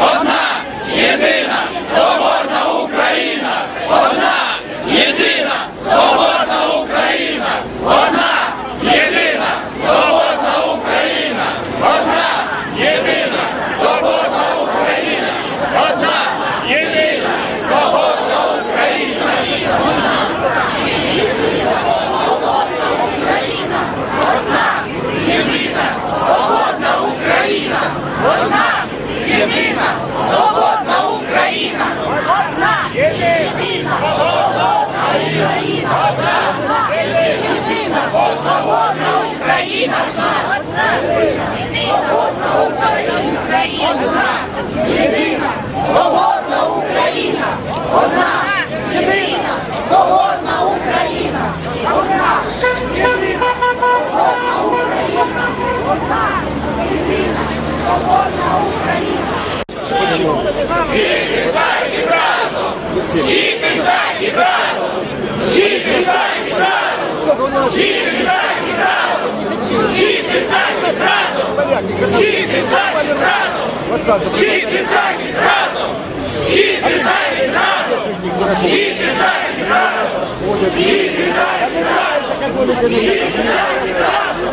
Одна Україна, одна, єдина, Україна, одна, єдина, свободна Україна, одна, єдина, свободна Україна, одна, єдина, свободна Україна, одна, єдина, свободна Україна. Схід і захід разом! Схід і захід разом! Схід і захід разом! Схід і захід разом! Схід і захід разом!